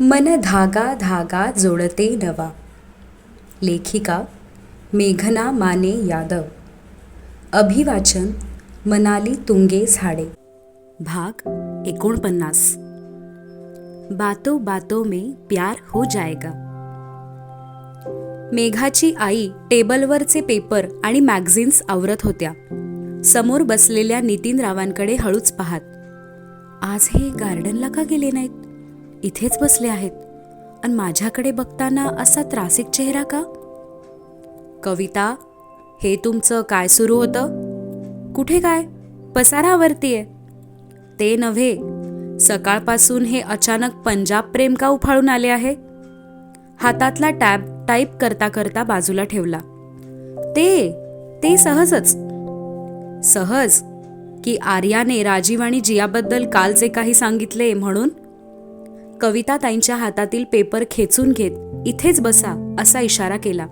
मन धागा धागा जोडते नवा. लेखिका मेघना माने यादव. अभिवाचन मनाली तुंगे झाडे. भाग एकोणपन्नास. बातो बातो में प्यार हो जाएगा. मेघाची आई टेबलवरचे पेपर आणि मॅगझिन्स आवरत होत्या. समोर बसलेल्या नितीन रावांकडे हळूच पाहात. आज हे गार्डनला का गेले नाहीत? इथेच बसले आहेत. आणि माझ्याकडे बघताना असा त्रासिक चेहरा का? कविता हे तुमचं काय सुरू होतं? कुठे काय? पसारावरती आहे ते नव्हे सकाळपासून हे अचानक पंजाब प्रेम का उफाळून आले आहे? हातातला टॅब टाईप करता करता बाजूला ठेवला. ते ते सहजच. सहज? की आर्याने राजीव आणि जियाबद्दल काल जे काही सांगितले म्हणून? कविता ताईंच्या हातातील पेपर खेचून घेत इथेच बसा असा इशारा केला.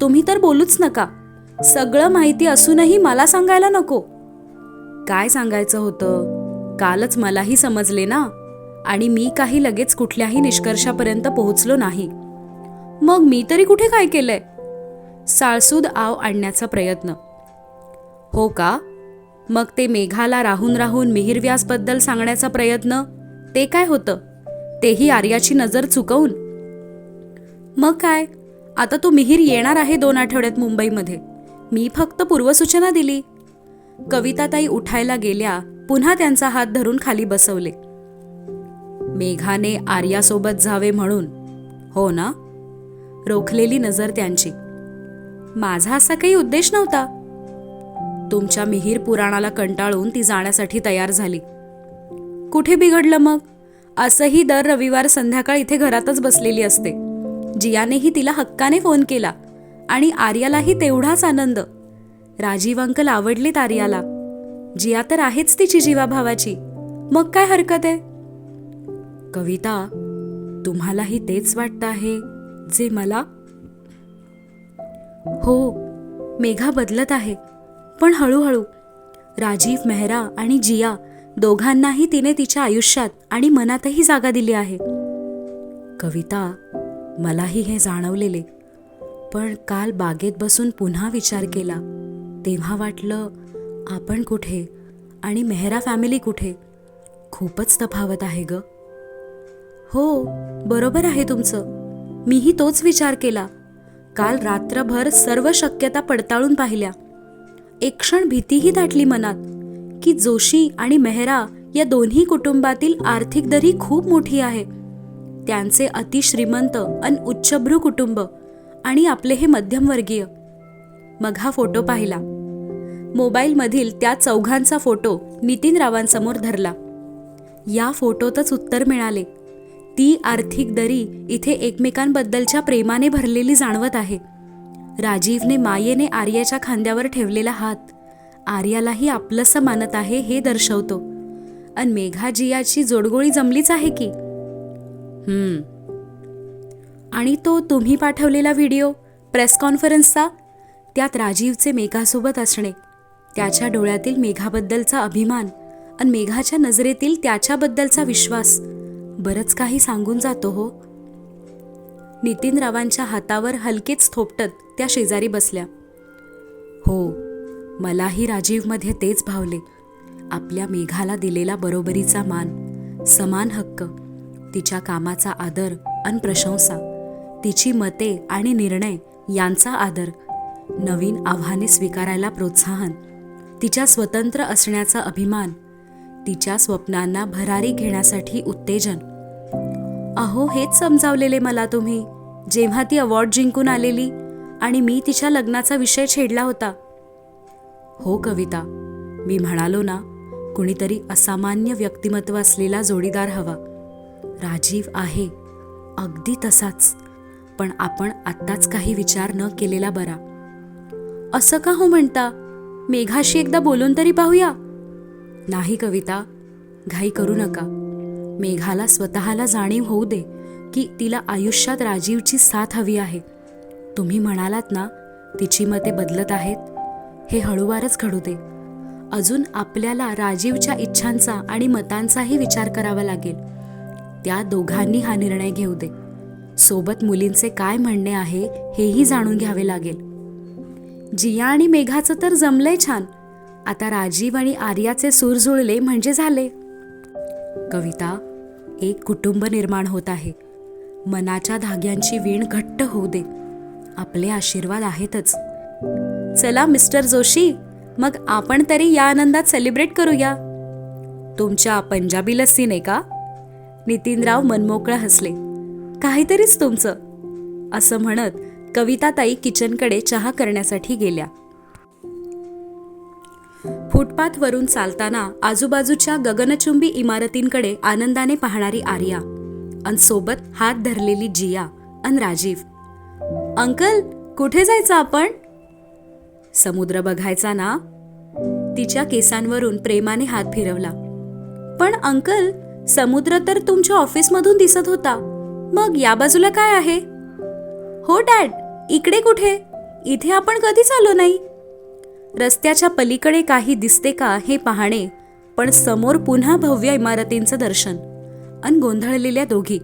तुम्ही तर बोलूच नका. सगळं माहिती असूनही मला सांगायला नको. काय सांगायचं होतं? कालच मलाही समजले ना. आणि मी काही लगेच कुठल्याही निष्कर्षापर्यंत पोहोचलो नाही. मग मी तरी कुठे काय केलंय? साळसूद आव आणण्याचा प्रयत्न. हो का? मग ते मेघाला राहून राहून मिहिरव्यासबद्दल सांगण्याचा प्रयत्न? ते काय होतं? तेही आर्याची नजर चुकवून. मग काय? आता तो मिहीर येणार आहे दोन आठवड्यात मुंबईमध्ये. मी फक्त पूर्वसूचना दिली. कविताताई उठायला गेल्या पुन्हा त्यांचा हात धरून खाली बसवले. मेघाने आर्यासोबत जावे म्हणून. हो ना? रोखलेली नजर त्यांची. माझा असा काही उद्देश नव्हता. तुमच्या मिहीर पुराणाला कंटाळून ती जाण्यासाठी तयार झाली. कुठे बिघडलं मग? असंही दर रविवार संध्याकाळ इथे घरातच बसलेली असते. जियानेही तिला हक्काने फोन केला आणि आर्यालाही तेवढाच आनंद. राजीव अंकल आवडलेत आर्याला. जिया तर आहेच तिची जीवाभावाची. मग काय हरकत आहे? कविता तुम्हालाही तेच वाटतं आहे जे मला? हो मेघा बदलत आहे पण हळूहळू. राजीव मेहरा आणि जिया दोघांनाही तिने तिच्या आयुष्यात आणि मनातही जागा दिली आहे. कविता मलाही हे जाणवलेले. पण काल बागेत बसून पुन्हा विचार केला. तेव्हा वाटलं आपण कुठे आणि मेहरा फॅमिली कुठे? खूपच तफावत आहे ग. हो बरोबर आहे तुमचं. मीही तोच विचार केला. काल रात्रभर सर्व शक्यता पडताळून पाहिल्या. एक क्षण भीतीही दाटली मनात. की जोशी आणि मेहरा या दोन्ही कुटुंबातील आर्थिक दरी खूप मोठी आहे. त्यांचे अतिश्रीमंत अन उच्चभ्रू कुटुंब आणि आपले हे मध्यमवर्गीय. मग हा फोटो पाहिला. मोबाईलमधील त्या चौघांचा फोटो नितीन रावांसमोर धरला. या फोटोतच उत्तर मिळाले. ती आर्थिक दरी इथे एकमेकांबद्दलच्या प्रेमाने भरलेली जाणवत आहे. राजीवने मायेने आर्याच्या खांद्यावर ठेवलेला हात. आर्यालाही आपलंसं मानत आहे हे दर्शवतो. अन मेघाजियाची जोडगोळी जमलीच आहे की? हम्म. आणि तो तुम्ही पाठवलेला व्हिडिओ प्रेस कॉन्फरन्सचा? त्यात राजीवचे मेघासोबत असणे त्याच्या डोळ्यातील मेघाबद्दलचा अभिमान आणि मेघाच्या नजरेतील त्याच्याबद्दलचा विश्वास बरंच काही सांगून जातो हो. नितीनरावांच्या हातावर हलकेच थोपटत त्या शेजारी बसल्या. हो मलाही राजीवमध्ये तेच भावले. आपल्या मेघाला दिलेला बरोबरीचा मान समान हक्क तिच्या कामाचा आदर अन प्रशंसा तिची मते आणि निर्णय यांचा आदर नवीन आव्हाने स्वीकारायला प्रोत्साहन तिच्या स्वतंत्र असण्याचा अभिमान तिच्या स्वप्नांना भरारी घेण्यासाठी उत्तेजन. अहो हेच समजावलेले मला तुम्ही. जेव्हा ती अवॉर्ड जिंकून आलेली आणि मी तिच्या लग्नाचा विषय छेडला होता हो कविता मी म्हणालो ना कुणीतरी असामान्य व्यक्तिमत्व असलेला जोडीदार हवा. राजीव आहे अगदी तसाच पण आपण आत्ताच काही विचार न केलेला बरा. असं का हो म्हणता? मेघाशी एकदा बोलून तरी पाहूया. नाही कविता घाई करू नका. मेघाला स्वतःला जाणीव होऊ दे की तिला आयुष्यात राजीवची साथ हवी आहे. तुम्ही म्हणालात ना तिची मते बदलत आहेत. हे हळूवारच घडू दे. अजून आपल्याला राजीवच्या इच्छांचा आणि मतांचाही विचार करावा लागेल. त्या दोघांनी हा निर्णय घेऊ दे. सोबत मुलींचे काय म्हणणे आहे हेही जाणून घ्यावे लागेल. जिया आणि मेघाचं तर जमलंय छान. आता राजीव आणि आर्याचे सूर जुळले म्हणजे झाले. कविता एक कुटुंब निर्माण होत आहे. मनाच्या धाग्यांची वीण घट्ट होऊ दे. आपले आशीर्वाद आहेतच. चला मिस्टर जोशी. मग आपण तरी या आनंदात सेलिब्रेट करूया. तुमच्या पंजाबी लस्सीने का? नितीनराव मनमोकळं हसले. काहीतरीच तुमचं असं म्हणत कविताताई किचनकडे चहा करण्यासाठी गेल्या. फुटपाथवरून चालताना आजूबाजूच्या गगनचुंबी इमारतींकडे आनंदाने पाहणारी आर्या अन सोबत हात धरलेली जिया अन राजीव. अंकल कुठे जायचं आपण? समुद्र बघायचा ना? तिच्या केसांवरून प्रेमाने हात फिरवला. पण अंकल समुद्र तर तुमच्या ऑफिसमधून दिसत होता. मग या बाजूला काय आहे? हो डॅड. इकडे कुठे? इथे आपण कधीच आलो नाही. रस्त्याच्या पलीकडे काही दिसते का हे पाहणे पण समोर पुन्हा भव्य इमारतींचं दर्शन अन गोंधळलेल्या दोघी.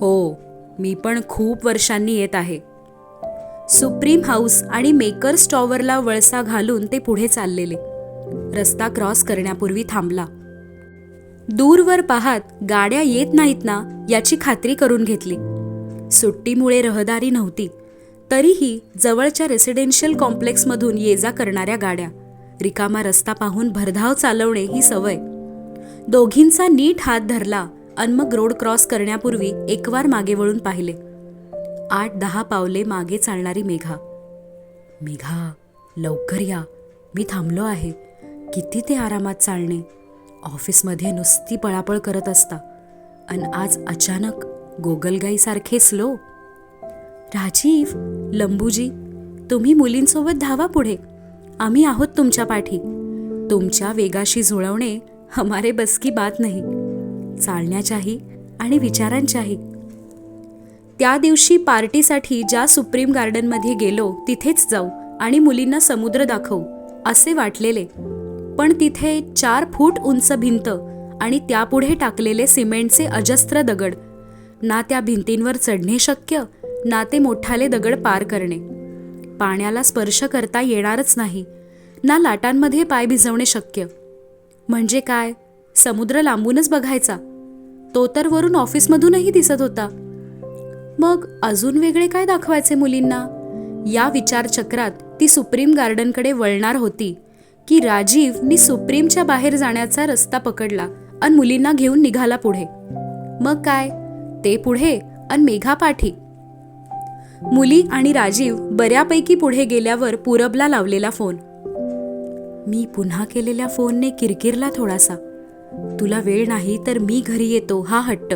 हो मी पण खूप वर्षांनी येत आहे. सुप्रीम हाऊस आणि मेकर्स टॉवरला वळसा घालून ते पुढे चाललेले. रस्ता क्रॉस करण्यापूर्वी थांबला. दूरवर पाहत गाड्या येत नाहीत ना याची खात्री करून घेतली. सुट्टीमुळे रहदारी नव्हती. तरीही जवळच्या रेसिडेन्शियल कॉम्प्लेक्समधून ये जा करणाऱ्या गाड्या रिकामा रस्ता पाहून भरधाव चालवणे ही सवय. दोघींचा नीट हात धरला अन मग रोड क्रॉस करण्यापूर्वी एकवार मागे वळून पाहिले. आठ दहा पावले मागे चालणारी मेघा. मेघा लवकर या. मी थांबलो आहे. किती ते आरामात चालणे? ऑफिसमध्ये नुसती पळापळ करत असता. अन आज अचानक गोगलगाईसारखे स्लो. राजीव लंबूजी तुम्ही मुलींसोबत धावा पुढे. आम्ही आहोत तुमच्या पाठी. तुमच्या वेगाशी जुळवणे हमारे बसकी बात नाही. चालण्याच्याही आणि विचारांच्याही. त्या दिवशी पार्टीसाठी ज्या सुप्रीम गार्डनमध्ये गेलो तिथेच जाऊ आणि मुलींना समुद्र दाखवू असे वाटलेले. पण तिथे चार फूट उंच भिंत आणि त्यापुढे टाकलेले सिमेंटचे अजस्त्र दगड. ना त्या भिंतींवर चढणे शक्य ना ते मोठाले दगड पार करणे. पाण्याला स्पर्श करता येणारच नाही ना लाटांमध्ये पाय भिजवणे शक्य. म्हणजे काय? समुद्र लांबूनच बघायचा. तो तर वरून ऑफिसमधूनही दिसत होता. मग अजून वेगळे काय दाखवायचे मुलींना? या विचारचक्रात ती सुप्रीम गार्डनकडे वळणार होती की राजीवनी सुप्रीमच्या बाहेर जाण्याचा रस्ता पकडला अन मुलींना घेऊन निघाला पुढे. मग काय? ते पुढे आणि मेघा पाठी. मुली आणि राजीव बऱ्यापैकी पुढे गेल्यावर पूरबला लावलेला फोन. मी पुन्हा केलेल्या फोनने किरकिरला थोडासा. तुला वेळ नाही तर मी घरी येतो हा हट्ट.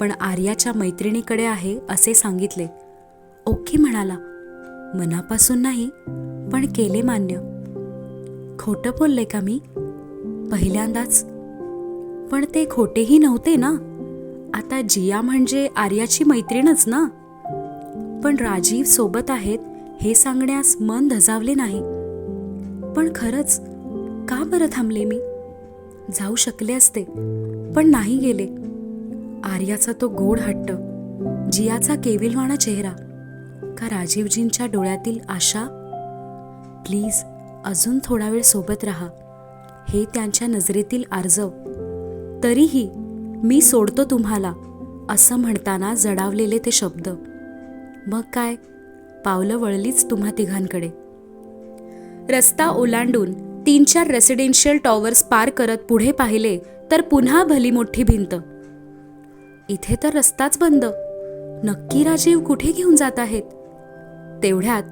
पण आर्याच्या मैत्रिणीकडे आहे असे सांगितले. ओके म्हणाला. मनापासून नाही पण केले मान्य. खोटं बोलले का मी? पहिल्यांदाच. पण ते खोटेही नव्हते ना? आता जिया म्हणजे आर्याची मैत्रीणच ना? पण राजीव सोबत आहेत हे सांगण्यास मन धजावले नाही. पण खरंच का बरं थांबले मी? जाऊ शकले असते पण नाही गेले. आर्याचा तो गोड हट्ट जियाचा केविलवाणा चेहरा का राजीवजींच्या डोळ्यातील आशा? प्लीज अजून थोडा वेळ सोबत राहा. हे त्यांच्या नजरेतील आर्जव. तरीही मी सोडतो तुम्हाला असं म्हणताना जडावलेले ते शब्द. मग काय? पावलं वळलीच तुम्हा तिघांकडे. रस्ता ओलांडून तीन चार रेसिडेन्शियल टॉवर्स पार करत पुढे पाहिले तर पुन्हा भली मोठी भिंत. इथे तर रस्ताच बंद. नक्की राजीव कुठे घेऊन जात आहेत? तेवढ्यात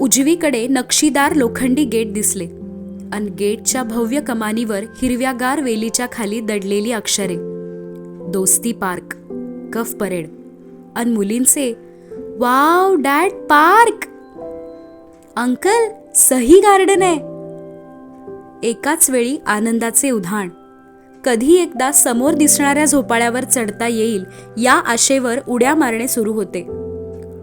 उजवीकडे नक्षीदार लोखंडी गेट दिसले अन गेटच्या भव्य कमानीवर हिरव्यागार वेलीच्या खाली दडलेली अक्षरे. दोस्ती पार्क कफ परेड अन मुलींचे वाव डॅड पार्क! अंकल सही गार्डन आहे. एकाच वेळी आनंदाचे उधाण कधी एकदा समोर दिसणाऱ्या झोपाळ्यावर चढता येईल या आशेवर उड्या मारणे सुरू होते.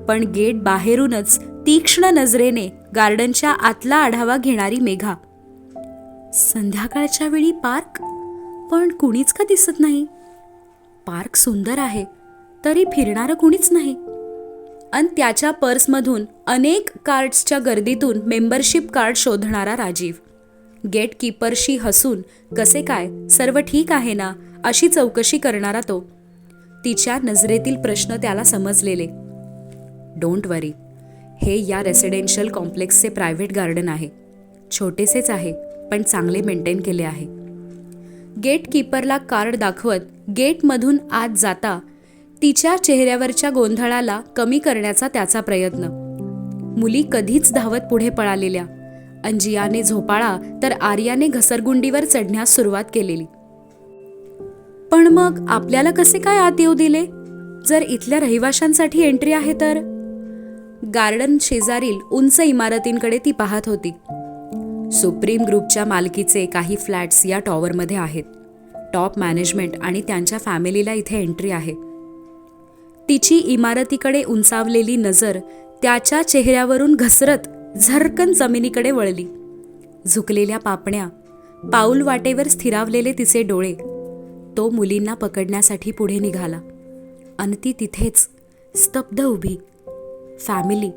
पण गेट बाहेरूनच तीक्ष्ण नजरेने गार्डनच्या आतला आढावा घेणारी मेघा. संध्याकाळच्या वेळी पार्क? पण कुणीच का दिसत नाही? पार्क सुंदर आहे तरी फिरणारं कुणीच नाही. आणि त्याच्या पर्समधून अनेक कार्ड्सच्या गर्दीतून मेंबरशिप कार्ड शोधणारा राजीव. गेटकीपरशी हसून कसे काय? सर्व ठीक आहे ना? अशी चौकशी करणारा तो. तिच्या नजरेतील प्रश्न त्याला समजलेले. डोंट वरी हे या रेसिडेन्शियल कॉम्प्लेक्सचे प्रायव्हेट गार्डन आहे. छोटेसेच आहे पण चांगले मेंटेन केले आहे. गेटकीपरला कार्ड दाखवत गेटमधून आत जाता तिच्या चेहऱ्यावरच्या गोंधळाला कमी करण्याचा त्याचा प्रयत्न. मुली कधीच धावत पुढे पळालेल्या. अंजियाने झोपाळा तर आर्याने घसरगुंडीवर चढण्यास सुरुवात केलेली. पण मग आपल्याला कसे काय आत येऊ दिले? जर इथल्या रहिवाशांसाठी एंट्री आहे तर? गार्डन शेजारील उंच इमारतींकडे ती पाहत होती. सुप्रीम ग्रुपच्या मालकीचे काही फ्लॅट्स या टॉवरमध्ये आहेत. टॉप मॅनेजमेंट आणि त्यांच्या फॅमिलीला इथे एंट्री आहे. तिची इमारतीकडे उंचावलेली नजर त्याच्या चेहऱ्यावरून घसरत झरकन जमिनीकडे वळली. झुकलेल्या पापण्या पाऊल वाटेवर स्थिरावलेले तिचे डोळे तो मुलींना पकडण्यासाठी पुढे निघाला. आणि ती तिथेच स्तब्ध उभी. फॅमिली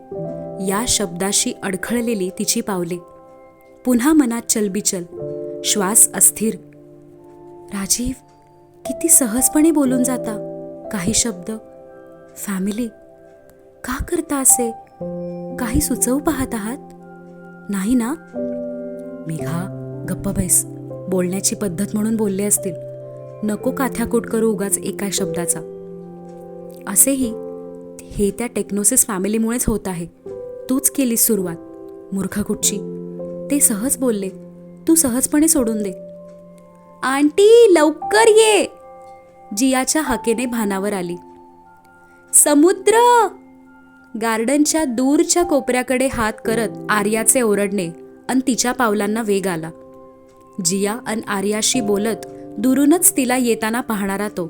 या शब्दाशी अडखळलेली तिची पावले. पुन्हा मनात चलबिचल श्वास अस्थिर. राजीव किती सहजपणे बोलून जाता काही शब्द. फॅमिली का करता असे? काही सुचवू पाहत आहात? नाही ना? मेघा गप्प बैस. बोलण्याची पद्धत म्हणून बोलले असतील. नको काथ्याकूट करू उगाच एका शब्दाचा. असेही हे त्या टेक्नोसिस फॅमिलीमुळेच होत आहे. तूच केलीस सुरुवात मूर्ख कुठची ते सहज बोलले तू सहजपणे सोडून दे. आंटी लवकर ये. जियाच्या हाकेने भानावर आली. समुद्र गार्डनच्या दूरच्या कोपऱ्याकडे हात करत आर्याचे ओरडणे अन तिच्या पावलांना वेग आला. जिया अन आर्याशी बोलत दुरूनच तिला येताना पाहणारा तो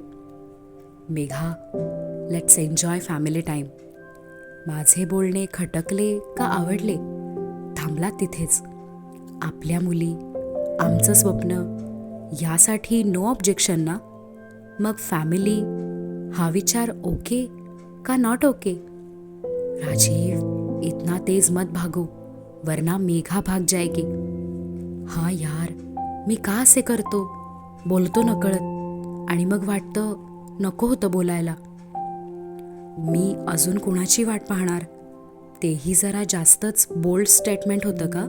Megha let's enjoy family time माझे बोलणे खटकले का आवडले? थांबला तिथेच. आपल्या मुली आमचं स्वप्न यासाठी नो ऑब्जेक्शन ना? मग फॅमिली हा विचार ओके का नॉट ओके राजीव इतना तेज मत भागो वरना मेघा भाग जाएगी। हा यार मी का असे करतो? बोलतो नकळत आणि मग वाटतं नको होतं बोलायला। मी अजून कुणाची वाट पाहणार? तेही जरा जास्तच बोल्ड स्टेटमेंट होतं का?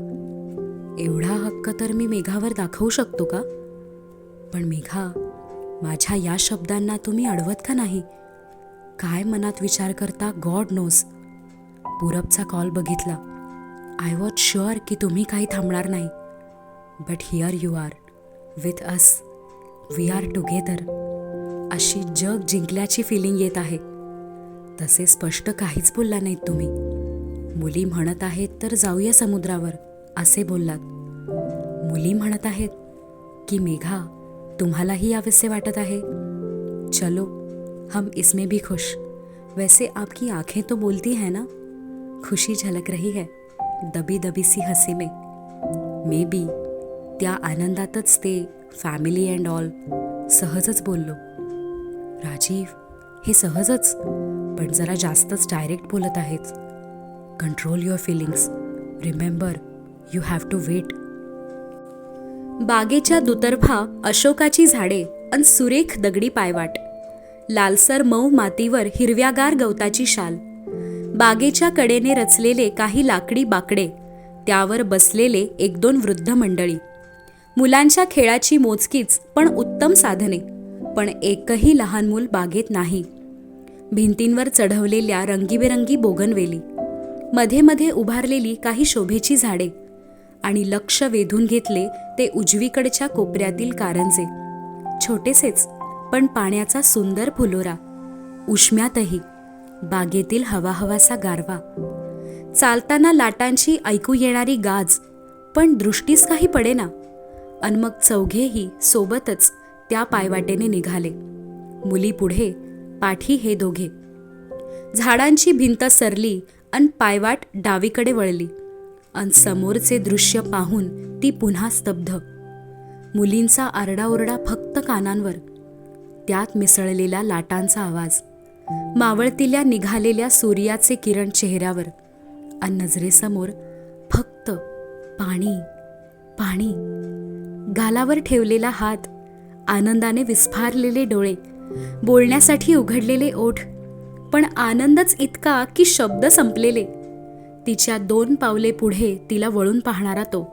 एवढा हक्क तर मी मेघावर दाखवू शकतो का? पण मेघा माझ्या या शब्दांना तुम्ही अडवत का नाही? काय मनात विचार करता गॉड नोज पूरबचा कॉल बघितला. आय वॉज शुअर की तुम्ही काही थांबणार नाही. But here you are with us we are together अशी जग जिंकल्याची फिलिंग येत आहे. तसे स्पष्ट काहीच बोलला नाहीत तुम्ही. मुली म्हणत आहेत तर जाऊया समुद्रावर असे बोललात. मुली म्हणत आहेत की मेघा तुम्हालाही यावेसे वाटत आहे? चलो हम इसमें भी खुश. वैसे आपकी आंखें तो बोलती है ना? खुशी झलक रही है दबी दबी सी हसी में। मे बी त्या आनंदातच ते फॅमिली अँड ऑल सहजच बोललो। राजीव हे सहजच पण जरा जास्तच डायरेक्ट बोलत आहेच control your feelings remember you have to wait बागेच्या दुतर्फा अशोकाची झाडे अन सुरेख दगडी पायवाट। लालसर मऊ मातीवर हिरव्यागार गवताची शाल। बागेच्या कडेने रचलेले काही लाकडी बाकडे त्यावर बसलेले एक दोन वृद्ध मंडळी. मुलांच्या खेळाची मोजकीच पण उत्तम साधने पण एकही लहान मूल बागेत नाही. भिंतींवर चढवलेल्या रंगीबेरंगी बोगनवेली मध्ये मध्ये उभारलेली काही शोभेची झाडे आणि लक्ष वेधून घेतले ते उजवीकडच्या कोपऱ्यातील कारंजे. छोटेसेच पण पाण्याचा सुंदर फुलोरा उष्म्यातही बागेतील हवाहवासा गारवा. चालताना लाटांची ऐकू येणारी गाज पण दृष्टीस काही पडेना. अन मग चौघेही सोबतच त्या पायवाटेने निघाले. मुली पुढे पाठी हे दोघे. झाडांची भिंत सरली अन पायवाट डावीकडे वळली. अन समोरचे दृश्य पाहून ती पुन्हा स्तब्ध. मुलींचा आरडाओरडा फक्त कानांवर. त्यात मिसळलेला लाटांचा आवाज. मावळतीला निघालेल्या सूर्याचे किरण चेहऱ्यावर आणि नजरेसमोर फक्त पाणी पाणी. गालावर ठेवलेला हात आनंदाने विस्फारलेले डोळे बोलण्यासाठी उघडलेले ओठ पण आनंदच इतका की शब्द संपलेले. तिच्या दोन पावले पुढे तिला वळून पाहणारा तो.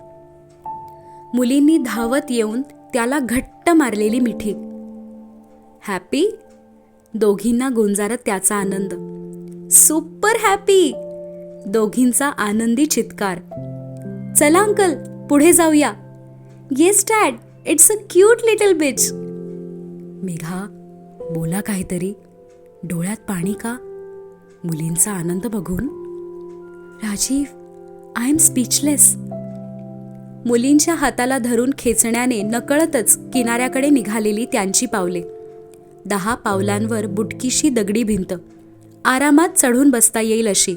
मुलींनी धावत येऊन त्याला घट्ट मारलेली मिठी. हॅपी दोघींना गुंजारत त्याचा आनंद. सुपर हॅपी दोघींचा आनंदी चित्कार. चला अंकल पुढे जाऊया. Yes dad it's a cute little bitch Megha बोला काहीतरी. डोळ्यात पाणी का? मुलींचा आनंद बघून. राजीव आय एम स्पीचलेस मुलींच्या हाताला धरून खेचण्याने नकळतच किनाऱ्याकडे निघालेली त्यांची पावले. दहा पावलांवर बुटकीशी दगडी भिंत. आरामात चढून बसता येईल अशी.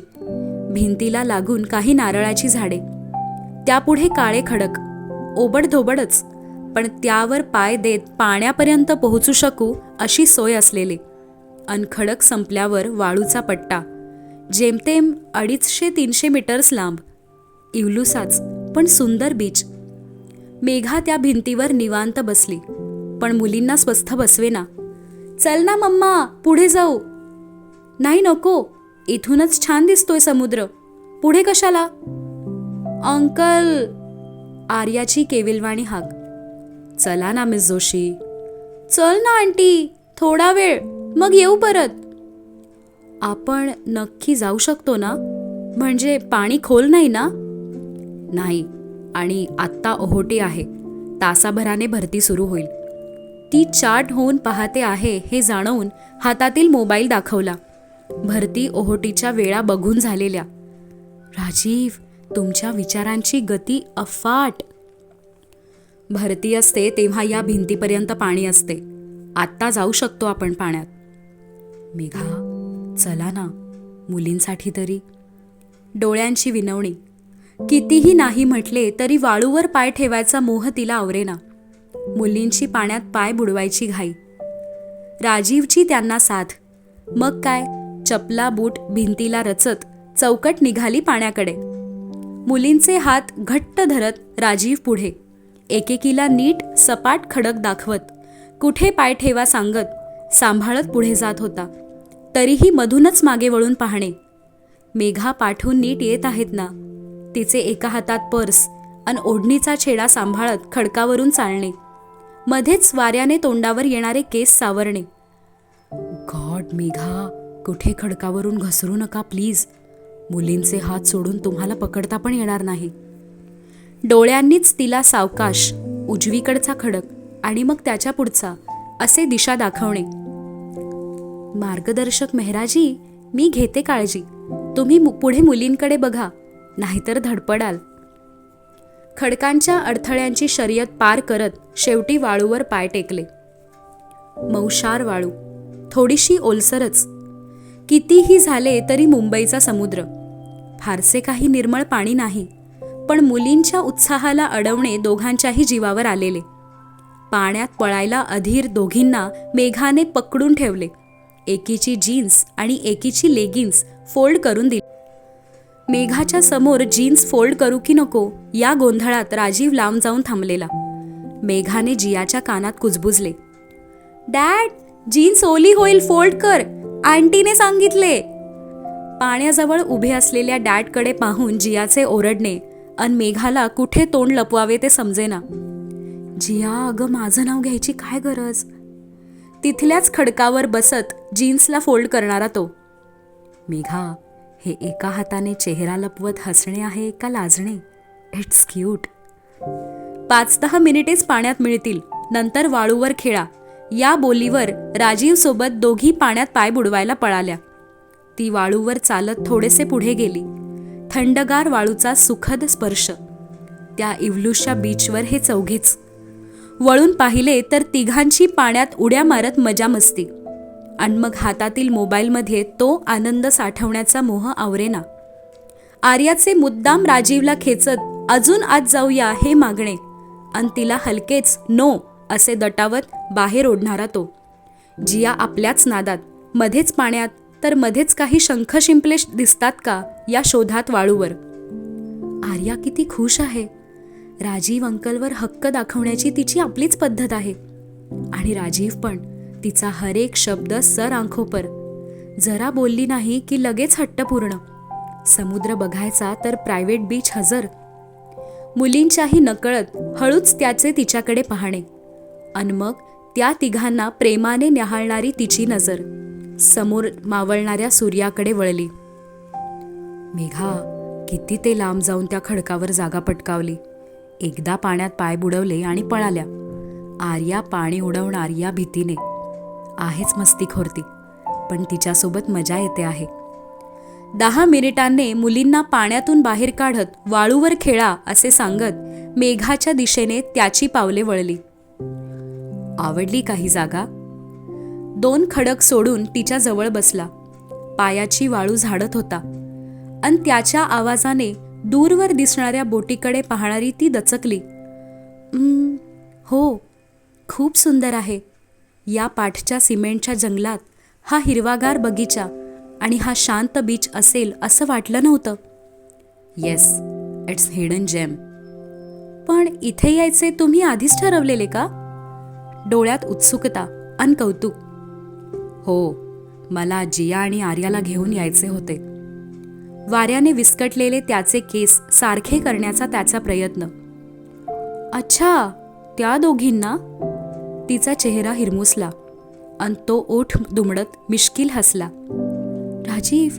भिंतीला लागून काही नारळाची झाडे. त्यापुढे काळे खडक. ओबडधोबडच. पण त्यावर पाय देत पाण्यापर्यंत पोहोचू शकू अशी सोय असलेली. अन खडक संपल्यावर वाळूचा पट्टा. जेमतेम अडीचशे तीनशे मीटर्स लांब. इवलुसाच पण सुंदर बीच. मेघा त्या भिंतीवर निवांत बसली. पण मुलींना स्वस्थ बसवेना. चल ना मम्मा पुढे जाऊ. नाही नको इथूनच छान दिसतोय समुद्र. पुढे कशाला? अंकल आर्याची केविलवाणी हाक. चला ना मिस जोशी. चल ना आंटी थोडा वेळ मग येऊ परत. आपण नक्की जाऊ शकतो ना? म्हणजे पाणी खोल नाही ना? नाही आणि आत्ता ओहोटी आहे. तासाभराने भरती सुरू होईल. ती चाट होऊन पाहते आहे हे जाणवून हातातील मोबाईल दाखवला. भरती ओहोटीच्या वेळा बघून झालेल्या. राजीव तुमच्या विचारांची गती अफाट. भरती असते तेव्हा या भिंतीपर्यंत पाणी असते. आत्ता जाऊ शकतो आपण पाण्यात. मेघा चला ना मुलींसाठी तरी. डोळ्यांची विनवणी. कितीही नाही म्हटले तरी वाळूवर पाय ठेवायचा मोह तिला आवरेना. मुलींची पाण्यात पाय बुडवायची घाई. राजीवची त्यांना साथ. मग काय? चपला बूट भिंतीला रचत चौकट निघाली पाण्याकडे. मुलींचे हात घट्ट धरत राजीव पुढे. एकेकीला नीट सपाट खडक दाखवत. कुठे पाय ठेवा सांगत सांभाळत पुढे जात होता. तरीही मधूनच मागे वळून पाहणे. मेघा पाठवून नीट येत आहेत ना? तिचे एका हातात पर्स अन ओढणीचा छेडा सांभाळत खडकावरून चालणे. मध्येच वाऱ्याने तोंडावर येणारे केस सावरणे. गॉड मेघा कुठे खडकावरून घसरू नका प्लीज. मुलींचे हात सोडून तुम्हाला पकडता पण येणार नाही. डोळ्यांनीच तिला सावकाश उजवीकडचा खडक आणि मग त्याच्या पुढचा असे दिशा दाखवणे. मार्गदर्शक मेहराजी मी घेते काळजी. तुम्ही पुढे मुलींकडे बघा. नाहीतर धडपडाल. खडकांच्या अडथळ्यांची शर्यत पार करत शेवटी वाळूवर पाय टेकले. मौशार वाळू थोडीशी ओलसरच. कितीही झाले तरी मुंबईचा समुद्र. फारसे काही निर्मळ पाणी नाही पण मुलींच्या उत्साहाला अडवणे दोघांच्याही जीवावर आलेले. पाण्यात पळायला अधीर दोघींना मेघाने पकडून ठेवले. एकीची जीन्स आणि एकीची लेगिन्स फोल्ड करून दिली. मेघाच्या समोर जीन्स फोल्ड करू की नको या गोंधळात राजीव लांब जाऊन थांबलेला. मेघाने जियाच्या कानात कुजबुजले. डॅड जीन्स ओली होईल फोल्ड कर आंटीने सांगितले. पाण्याजवळ उभे असलेल्या डॅडकडे पाहून जियाचे ओरडणे अन मेघाला कुठे तोंड लपवावे ते समजेना. जिया अगं माझं नाव घ्यायची काय गरज? तिथल्याच खडकावर बसत जीन्सला फोल्ड करणारा तो. मेघा हे एका हाताने चेहरा लपवत हसणे आहे का लाजणे? इट्स क्यूट पाच दहा मिनिटेच पाण्यात मिळतील. नंतर वाळूवर खेळा. या बोलीवर राजीव सोबत दोघी पाण्यात पाय बुडवायला पळाल्या. ती वाळूवर चालत थोडेसे पुढे गेली. थंडगार वाळूचा सुखद स्पर्श. त्या इवलूशा बीचवर हे चौघेच. वळून पाहिले तर तिघांची पाण्यात उड्या मारत मजा मस्ती. आणि मग हातातील मोबाईलमध्ये तो आनंद साठवण्याचा मोह आवरेना. आर्याचे मुद्दाम राजीवला खेचत अजून आत जाऊया हे मागणे आणि तिला हलकेच नो असे दटावत बाहेर ओढणारा तो. जिया आपल्याच नादात. मध्येच पाण्यात. तर मध्येच काही शंख शिंपले दिसतात का या शोधात वाळूवर आर्या किती खुश आहे. राजीव अंकलवर हक्क दाखवण्याची तिची आपलीच पद्धत आहे. आणि राजीव पण. तिचा हरेक शब्द सर आंखोपर. जरा बोलली नाही की लगेच हट्ट पूर्ण. समुद्र बघायचा तर प्रायव्हेट बीच हजर. मुलींच्याही नकळत हळूच त्याचे तिच्याकडे पाहणे. अन मग त्या तिघांना प्रेमाने न्याहाळणारी तिची नजर. समोर मावळणाऱ्या सूर्याकडे वळली. मेघा किती ते लांब जाऊन त्या खडकावर जागा पटकावली. एकदा पाण्यात पाय बुडवले आणि पळाल्या. आर्या पाणी उडवणार या भीतीने. आहेच मस्तीखोरती पण तिच्यासोबत मजा येते आहे. दहा मिनिटांनी मुलींना पाण्यातून बाहेर काढत वाळूवर खेळा असे सांगत मेघाच्या दिशेने त्याची पावले वळली. आवडली काही जागा? दोन खडक सोडून तिच्या जवळ बसला. पायाची वाळू झाडत होता. अन त्याच्या आवाजाने दूरवर दिसणाऱ्या बोटीकडे पाहणारी ती दचकली. हो खूप सुंदर आहे. या पाठच्या सिमेंटच्या जंगलात हा हिरवागार बगीचा आणि हा शांत बीच असेल असं वाटलं नव्हतं. येस इट्स हिडन जेम पण इथे यायचे तुम्ही आधीच ठरवलेले का? डोळ्यात उत्सुकता अन कौतुक. हो मला जिया आणि आर्याला घेऊन यायचे होते. वाऱ्याने विस्कटलेले त्याचे केस सारखे करण्याचा त्याचा प्रयत्न. अच्छा त्या दोघींना? तिचा चेहरा हिरमुसला अन तो ओठ दुमडत मिश्किल हसला. राजीव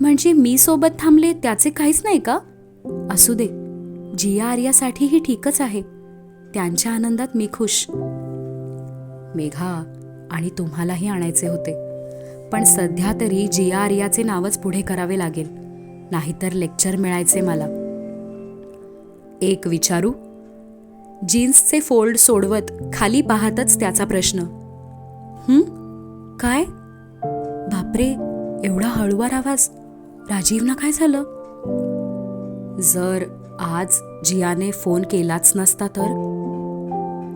म्हणजे मी सोबत थांबले त्याचे काहीच नाही का? असू दे जिया आर्यासाठीही ठीकच आहे. त्यांच्या आनंदात मी खुश. मेघा आणि तुम्हालाही आणायचे होते. पण सध्या तरी जिया आर्याचे नावच पुढे करावे लागेल. नाहीतर लेक्चर मिळायचे मला. एक विचारू? जीन्सचे फोल्ड सोडवत खाली पाहतच त्याचा प्रश्न हं? काय? बापरे एवढा हळुवार आवाज. राजीवना काय झालं? जर आज जियाने फोन केलाच नसता तर?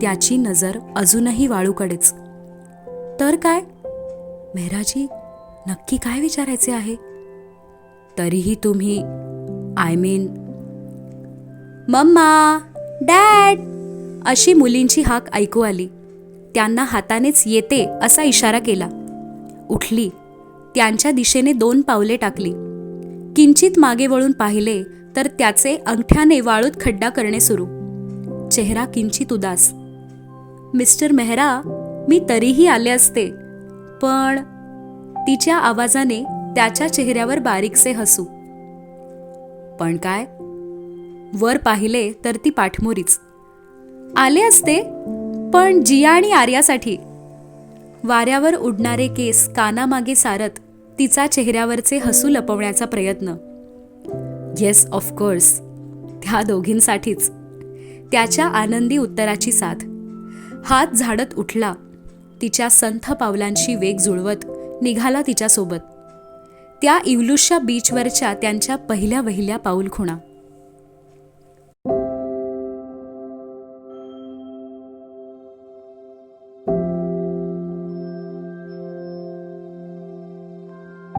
त्याची नजर अजूनही वाळूकडेच. तर काय? मेहराजी नक्की काय विचारायचे आहे? तरीही तुम्ही आय मीन. मम्मा! डॅड. अशी मुलींची हाक ऐकू आली. त्यांना हातानेच येते असा इशारा केला. उठली. त्यांच्या दिशेने दोन पावले टाकली. किंचित मागे वळून पाहिले तर त्याचे अंगठ्याने वाळूत खड्डा करणे सुरू. चेहरा किंचित उदास. मिस्टर मेहरा मी तरीही आले असते. पण तिच्या आवाजाने त्याच्या चेहऱ्यावर बारीकसे हसू. पण काय? वर पाहिले तर ती पाठमोरीच. आले असते पण जिया आणि आर्यासाठी. वाऱ्यावर उडणारे केस कानामागे सारत तिचा चेहऱ्यावरचे हसू लपवण्याचा प्रयत्न. येस ऑफकोर्स त्या दोघींसाठीच. त्याच्या आनंदी उत्तराची साथ. हात झाडत उठला. तिच्या संथ पावलांशी वेग जुळवत निघाला तिच्यासोबत. त्या इवलुशा बीचवरच्या त्यांच्या पहिल्या वहिल्या पाऊलखुणा.